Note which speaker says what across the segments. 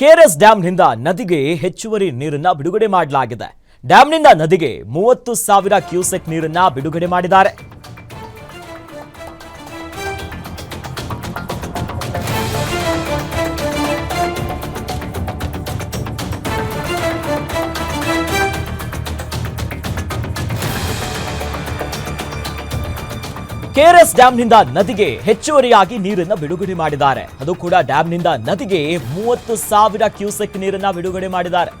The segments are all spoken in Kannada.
Speaker 1: ಕೆಆರ್ಎಸ್ ಡ್ಯಾಂನಿಂದ ನದಿಗೆ ಹೆಚ್ಚುವರಿ ನೀರನ್ನ ಬಿಡುಗಡೆ ಮಾಡಲಾಗಿದೆ. ಡ್ಯಾಂನಿಂದ ನದಿಗೆ ಮೂವತ್ತು ಸಾವಿರ ಕ್ಯೂಸೆಕ್ ನೀರನ್ನ ಬಿಡುಗಡೆ ಮಾಡಿದ್ದಾರೆ. ಕೆಆರ್ಎಸ್ ಡ್ಯಾಂನಿಂದ ನದಿಗೆ ಹೆಚ್ಚುವರಿಯಾಗಿ ನೀರನ್ನ ಬಿಡುಗಡೆ ಮಾಡಿದ್ದಾರೆ. ಅದು ಕೂಡ ಡ್ಯಾಂನಿಂದ ನದಿಗೆ ಮೂವತ್ತು ಸಾವಿರ ಕ್ಯೂಸೆಕ್ ನೀರನ್ನ ಬಿಡುಗಡೆ ಮಾಡಿದ್ದಾರೆ.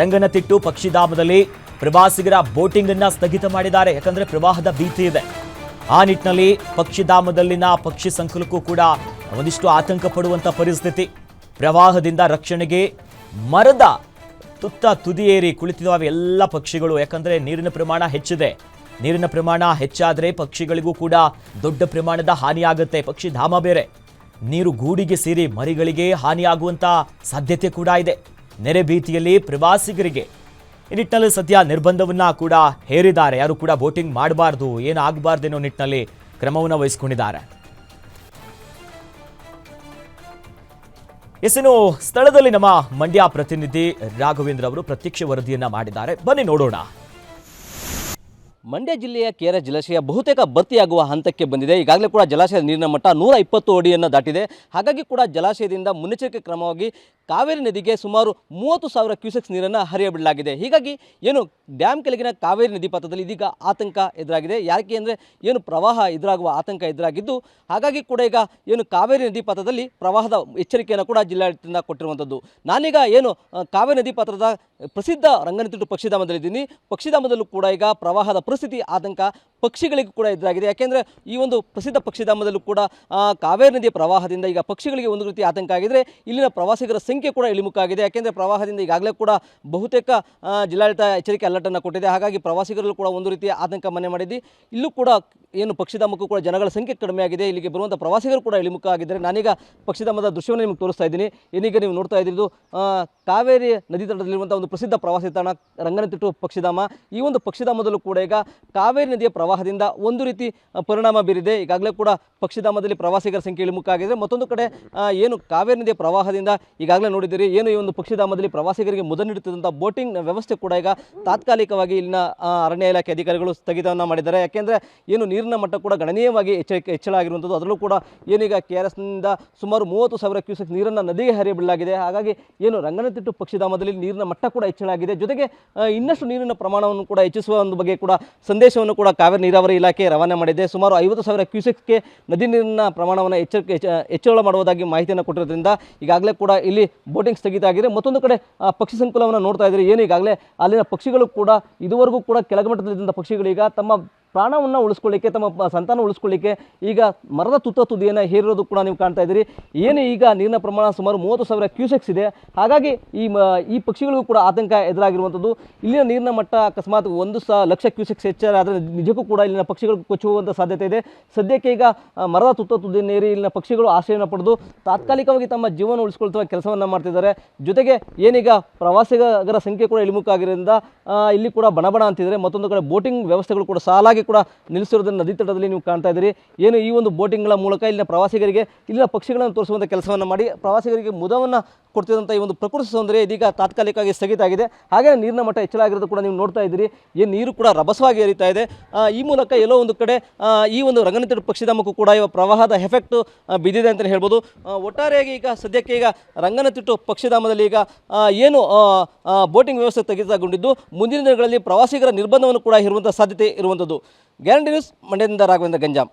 Speaker 1: ರಂಗನತಿಟ್ಟು ಪಕ್ಷಿಧಾಮದಲ್ಲಿ ಪ್ರವಾಸಿಗರ ಬೋಟಿಂಗ್ ಅನ್ನ ಸ್ಥಗಿತ ಮಾಡಿದ್ದಾರೆ. ಯಾಕಂದ್ರೆ ಪ್ರವಾಹದ ಭೀತಿ ಇದೆ. ಆ ನಿಟ್ಟಿನಲ್ಲಿ ಪಕ್ಷಿಧಾಮದಲ್ಲಿನ ಪಕ್ಷಿ ಸಂಕುಲಕ್ಕೂ ಕೂಡ ಒಂದಿಷ್ಟು ಆತಂಕ ಪಡುವಂತ ಪರಿಸ್ಥಿತಿ. ಪ್ರವಾಹದಿಂದ ರಕ್ಷಣೆಗೆ ಮರದ ತುತ್ತ ತುದಿಯೇರಿ ಕುಳಿತಿರುವ ಎಲ್ಲ ಪಕ್ಷಿಗಳು. ಯಾಕಂದ್ರೆ ನೀರಿನ ಪ್ರಮಾಣ ಹೆಚ್ಚಿದೆ. ನೀರಿನ ಪ್ರಮಾಣ ಹೆಚ್ಚಾದರೆ ಪಕ್ಷಿಗಳಿಗೂ ಕೂಡ ದೊಡ್ಡ ಪ್ರಮಾಣದ ಹಾನಿಯಾಗುತ್ತೆ. ಪಕ್ಷಿಧಾಮ ಬೇರೆ. ನೀರು ಗೂಡಿಗೆ ಸೇರಿ ಮರಿಗಳಿಗೆ ಹಾನಿಯಾಗುವಂಥ ಸಾಧ್ಯತೆ ಕೂಡ ಇದೆ. ನೆರೆ ಭೀತಿಯಲ್ಲಿ ಪ್ರವಾಸಿಗರಿಗೆ ಈ ನಿಟ್ಟಿನಲ್ಲಿ ಸದ್ಯ ನಿರ್ಬಂಧವನ್ನ ಕೂಡ ಹೇರಿದ್ದಾರೆ. ಯಾರು ಕೂಡ ಬೋಟಿಂಗ್ ಮಾಡಬಾರ್ದು, ಏನು ಆಗಬಾರ್ದು ಅನ್ನೋ ನಿಟ್ಟಿನಲ್ಲಿ ಕ್ರಮವನ್ನು ವಹಿಸಿಕೊಂಡಿದ್ದಾರೆ. ಎಸ್ಸೇನು ಸ್ಥಳದಲ್ಲಿ ನಮ್ಮ ಮಂಡ್ಯ ಪ್ರತಿನಿಧಿ ರಾಘವೇಂದ್ರ ಅವರು ಪ್ರತ್ಯಕ್ಷ ವರದಿಯನ್ನ ಮಾಡಿದ್ದಾರೆ. ಬನ್ನಿ ನೋಡೋಣ.
Speaker 2: ಮಂಡ್ಯ ಜಿಲ್ಲೆಯ ಕೇರ ಜಲಾಶಯ ಬಹುತೇಕ ಭರ್ತಿಯಾಗುವ ಹಂತಕ್ಕೆ ಬಂದಿದೆ. ಈಗಾಗಲೇ ಕೂಡ ಜಲಾಶಯದ ನೀರಿನ ಮಟ್ಟ ನೂರ ಇಪ್ಪತ್ತು ಅಡಿಯನ್ನು ದಾಟಿದೆ. ಹಾಗಾಗಿ ಕೂಡ ಜಲಾಶಯದಿಂದ ಮುನ್ನೆಚ್ಚರಿಕೆ ಕ್ರಮವಾಗಿ ಕಾವೇರಿ ನದಿಗೆ ಸುಮಾರು ಮೂವತ್ತು ಸಾವಿರ ಕ್ಯೂಸೆಕ್ಸ್ ನೀರನ್ನು ಹರಿಯಬಿಡಲಾಗಿದೆ. ಹೀಗಾಗಿ ಏನು ಡ್ಯಾಮ್ ಕೆಳಗಿನ ಕಾವೇರಿ ನದಿ ಪಾತ್ರದಲ್ಲಿ ಇದೀಗ ಆತಂಕ ಎದುರಾಗಿದೆ. ಯಾಕೆ ಅಂದರೆ ಏನು ಪ್ರವಾಹ ಎದುರಾಗುವ ಆತಂಕ ಎದುರಾಗಿದ್ದು, ಹಾಗಾಗಿ ಕೂಡ ಈಗ ಏನು ಕಾವೇರಿ ನದಿ ಪಾತ್ರದಲ್ಲಿ ಪ್ರವಾಹದ ಎಚ್ಚರಿಕೆಯನ್ನು ಕೂಡ ಜಿಲ್ಲಾಡಳಿತದಿಂದ ಕೊಟ್ಟಿರುವಂಥದ್ದು. ನಾನೀಗ ಏನು ಕಾವೇರಿ ನದಿ ಪಾತ್ರದ ಪ್ರಸಿದ್ಧ ರಂಗನತಿಟ್ಟು ಪಕ್ಷಿಧಾಮದಲ್ಲಿದ್ದೀನಿ ಪಕ್ಷಿಧಾಮದಲ್ಲೂ ಕೂಡ ಈಗ ಪ್ರವಾಹದ ಪರಿಸ್ಥಿತಿ ಆತಂಕ ಪಕ್ಷಿಗಳಿಗೂ ಕೂಡ ಎದುರಾಗಿದೆ. ಯಾಕೆಂದರೆ ಈ ಒಂದು ಪ್ರಸಿದ್ಧ ಪಕ್ಷಿಧಾಮದಲ್ಲೂ ಕೂಡ ಕಾವೇರಿ ನದಿಯ ಪ್ರವಾಹದಿಂದ ಈಗ ಪಕ್ಷಿಗಳಿಗೆ ಒಂದು ರೀತಿ ಆತಂಕ ಆಗಿದ್ರೆ ಇಲ್ಲಿನ ಪ್ರವಾಸಿಗರ ಸಂಖ್ಯೆ ಕೂಡ ಇಳಿಮುಖ ಆಗಿದೆ ಯಾಕೆಂದರೆ ಪ್ರವಾಹದಿಂದ ಈಗಾಗಲೇ ಕೂಡ ಬಹುತೇಕ ಜಿಲ್ಲಾಡಳಿತ ಎಚ್ಚರಿಕೆ ಅಲರ್ಟನ್ನು ಕೊಟ್ಟಿದೆ. ಹಾಗಾಗಿ ಪ್ರವಾಸಿಗರಲ್ಲೂ ಕೂಡ ಒಂದು ರೀತಿಯ ಆತಂಕ ಮನೆ ಮಾಡಿದ್ದು. ಇಲ್ಲೂ ಕೂಡ ಏನು ಪಕ್ಷಿಧಾಮಕ್ಕೂ ಕೂಡ ಜನಗಳ ಸಂಖ್ಯೆ ಕಡಿಮೆ ಆಗಿದೆ ಇಲ್ಲಿಗೆ ಬರುವಂಥ ಪ್ರವಾಸಿಗರು ಕೂಡ ಇಳಿಮುಖ ಆಗಿದ್ದಾರೆ ನಾನೀಗ ಪಕ್ಷಿಧಾಮದ ದೃಶ್ಯವನ್ನು ನಿಮಗೆ ತೋರಿಸ್ತಾ ಇದ್ದೀನಿ. ಏನೀಗ ನೀವು ನೋಡ್ತಾ ಇದ್ದಿದ್ದು ಕಾವೇರಿ ನದಿ ತಟದಲ್ಲಿರುವಂಥ ಒಂದು ಪ್ರಸಿದ್ಧ ಪ್ರವಾಸಿ ತಾಣ ರಂಗನತಿಟ್ಟು ಪಕ್ಷಿಧಾಮ. ಈ ಒಂದು ಪಕ್ಷಿಧಾಮದಲ್ಲೂ ಕೂಡ ಈಗ ಕಾವೇರಿ ನದಿಯ ಪ್ರವಾಹದಿಂದ ಒಂದು ರೀತಿ ಪರಿಣಾಮ ಬೀರಿದೆ. ಈಗಾಗಲೇ ಕೂಡ ಪಕ್ಷಿಧಾಮದಲ್ಲಿ ಪ್ರವಾಸಿಗರ ಸಂಖ್ಯೆ ಇಳಿಮುಖ ಆಗಿದೆ ಮತ್ತೊಂದು ಕಡೆ ಏನು ಕಾವೇರಿ ನದಿಯ ಪ್ರವಾಹದಿಂದ ಈಗಾಗಲೇ ನೋಡಿದ್ದೀರಿ. ಏನು ಈ ಒಂದು ಪಕ್ಷಿಧಾಮದಲ್ಲಿ ಪ್ರವಾಸಿಗರಿಗೆ ಮುದ ನೀಡುತ್ತಿದ್ದಂಥ ಬೋಟಿಂಗ್ ವ್ಯವಸ್ಥೆ ಕೂಡ ಈಗ ತಾತ್ಕಾಲಿಕವಾಗಿ ಇಲ್ಲಿನ ಅರಣ್ಯ ಇಲಾಖೆ ಅಧಿಕಾರಿಗಳು ಸ್ಥಗಿತವನ್ನು ಮಾಡಿದ್ದಾರೆ. ಯಾಕೆಂದರೆ ಏನು ನೀರಿನ ಮಟ್ಟ ಕೂಡ ಗಣನೀಯವಾಗಿ ಹೆಚ್ಚಳ ಆಗಿರುವಂಥದ್ದು. ಅದರಲ್ಲೂ ಕೂಡ ಏನೀಗ ಕೆ ಆರ್ ಎಸ್ನಿಂದ ಸುಮಾರು ಮೂವತ್ತು ಸಾವಿರ ಕ್ಯೂಸೆಕ್ ನೀರನ್ನು ನದಿಗೆ ಹರಿಯಬಿಡಲಾಗಿದೆ ಹಾಗಾಗಿ ಏನು ರಂಗನತಿಟ್ಟು ಪಕ್ಷಿಧಾಮದಲ್ಲಿ ನೀರಿನ ಮಟ್ಟ ಕೂಡ ಹೆಚ್ಚಳ ಆಗಿದೆ. ಜೊತೆಗೆ ಇನ್ನಷ್ಟು ನೀರಿನ ಪ್ರಮಾಣವನ್ನು ಕೂಡ ಹೆಚ್ಚಿಸುವ ಒಂದು ಬಗ್ಗೆ ಕೂಡ ಸಂದೇಶವನ್ನು ಕೂಡ ಕಾವೇರಿ ನೀರಾವರಿ ಇಲಾಖೆ ರವಾನೆ ಮಾಡಿದೆ. ಸುಮಾರು ಐವತ್ತು ಸಾವಿರ ಕ್ಯೂಸೆಕ್ಗೆ ನದಿ ನೀರಿನ ಪ್ರಮಾಣವನ್ನು ಹೆಚ್ಚಳ ಮಾಡುವುದಾಗಿ ಮಾಹಿತಿಯನ್ನು ಕೊಟ್ಟಿರೋದ್ರಿಂದ ಈಗಾಗಲೇ ಕೂಡ ಇಲ್ಲಿ ಬೋಟಿಂಗ್ ಸ್ಥಗಿತ ಆಗಿದೆ. ಮತ್ತೊಂದು ಕಡೆ ಪಕ್ಷಿ ಸಂಕುಲವನ್ನು ನೋಡ್ತಾ ಇದ್ದೀರಿ. ಏನು ಅಲ್ಲಿನ ಪಕ್ಷಿಗಳು ಕೂಡ ಇದುವರೆಗೂ ಕೂಡ ಕೆಳಮಟ್ಟದಲ್ಲಿದ್ದಂಥ ಪಕ್ಷಿಗಳೀಗ ತಮ್ಮ ಪ್ರಾಣವನ್ನು ಉಳಿಸ್ಕೊಳ್ಳಿಕ್ಕೆ, ತಮ್ಮ ಸಂತಾನ ಉಳಿಸ್ಕೊಳ್ಳಿಕ್ಕೆ ಈಗ ಮರದ ತುತ್ತ ತುದಿಯನ್ನು ಹೇರಿರೋದು ಕೂಡ ನೀವು ಕಾಣ್ತಾ ಇದ್ದೀರಿ. ಏನು ಈಗ ನೀರಿನ ಪ್ರಮಾಣ ಸುಮಾರು ಮೂವತ್ತು ಸಾವಿರ ಕ್ಯೂಸೆಕ್ಸ್ ಇದೆ. ಹಾಗಾಗಿ ಈ ಈ ಪಕ್ಷಿಗಳಿಗೂ ಕೂಡ ಆತಂಕ ಎದುರಾಗಿರುವಂಥದ್ದು. ಇಲ್ಲಿನ ನೀರಿನ ಮಟ್ಟ ಅಕಸ್ಮಾತ್ ಒಂದು ಸ, ಲಕ್ಷ ಕ್ಯೂಸೆಕ್ಸ್ ಹೆಚ್ಚಾದರೆ ನಿಜಕ್ಕೂ ಕೂಡ ಇಲ್ಲಿನ ಪಕ್ಷಿಗಳು ಕೊಚ್ಚುವಂಥ ಸಾಧ್ಯತೆ ಇದೆ. ಸದ್ಯಕ್ಕೆ ಈಗ ಮರದ ತುತ್ತ ತುದಿ ನೀರಿ ಇಲ್ಲಿನ ಪಕ್ಷಿಗಳು ಆಶ್ರಯನ ಪಡೆದು ತಾತ್ಕಾಲಿಕವಾಗಿ ತಮ್ಮ ಜೀವನ ಉಳಿಸ್ಕೊಳ್ತುವ ಕೆಲಸವನ್ನು ಮಾಡ್ತಿದ್ದಾರೆ. ಜೊತೆಗೆ ಏನೀಗ ಪ್ರವಾಸಿಗರ ಸಂಖ್ಯೆ ಕೂಡ ಇಳಿಮುಖ ಆಗಿರೋದ್ರಿಂದ ಇಲ್ಲಿ ಕೂಡ ಬಣಬಣ ಅಂತಿದ್ದಾರೆ ಮತ್ತೊಂದು ಕಡೆ ಬೋಟಿಂಗ್ ವ್ಯವಸ್ಥೆಗಳು ಕೂಡ ಸಾಲಾಗಿ ಕೂಡ ನಿಲ್ಲಿಸಿರೋದನ್ನು ನದಿ ತಟದಲ್ಲಿ ನೀವು ಕಾಣ್ತಾ ಇದ್ದೀರಿ. ಏನು ಈ ಒಂದು ಬೋಟಿಂಗ್ಗಳ ಮೂಲಕ ಇಲ್ಲಿನ ಪ್ರವಾಸಿಗರಿಗೆ, ಇಲ್ಲಿನ ಪಕ್ಷಿಗಳನ್ನು ತೋರಿಸುವಂಥ ಕೆಲಸವನ್ನು ಮಾಡಿ, ಪ್ರವಾಸಿಗರಿಗೆ ಮುದವನ್ನು ಕೊಡ್ತಿದ್ದಂಥ ಈ ಒಂದು ಪ್ರಕೃತಿ ಸೌಂದರ್ಯ ಇದೀಗ ತಾತ್ಕಾಲಿಕವಾಗಿ ಸ್ಥಗಿತ ಆಗಿದೆ ಹಾಗೆ ನೀರಿನ ಮಟ್ಟ ಹೆಚ್ಚಳ ಆಗಿರೋದು ಕೂಡ ನೀವು ನೋಡ್ತಾ ಇದ್ದೀರಿ. ಈ ನೀರು ಕೂಡ ರಭಸವಾಗಿ ಹರಿತಾ ಇದೆ. ಈ ಮೂಲಕ ಎಲ್ಲೋ ಒಂದು ಕಡೆ ಈ ಒಂದು ರಂಗನತಿಟ್ಟು ಪಕ್ಷಿಧಾಮಕ್ಕೂ ಕೂಡ ಇವ ಪ್ರವಾಹದ ಎಫೆಕ್ಟ್ ಬಿದ್ದಿದೆ ಅಂತಲೇ ಹೇಳ್ಬೋದು. ಒಟ್ಟಾರೆಯಾಗಿ ಈಗ ಸದ್ಯಕ್ಕೆ ಈಗ ರಂಗನತಿಟ್ಟು ಪಕ್ಷಿಧಾಮದಲ್ಲಿ ಈಗ ಏನು ಬೋಟಿಂಗ್ ವ್ಯವಸ್ಥೆ ಸ್ಥಗಿತಗೊಂಡಿದ್ದು, ಮುಂದಿನ ದಿನಗಳಲ್ಲಿ ಪ್ರವಾಸಿಗರ ನಿರ್ಬಂಧವನ್ನು ಕೂಡ ಇರುವಂಥ ಸಾಧ್ಯತೆ ಇರುವಂಥದ್ದು ಗ್ಯಾರಂಟಿ ನ್ಯೂಸ್, ಮಂಡ್ಯದಿಂದ ರಾಘವೇಂದ್ರ ಗಂಜಾಮ್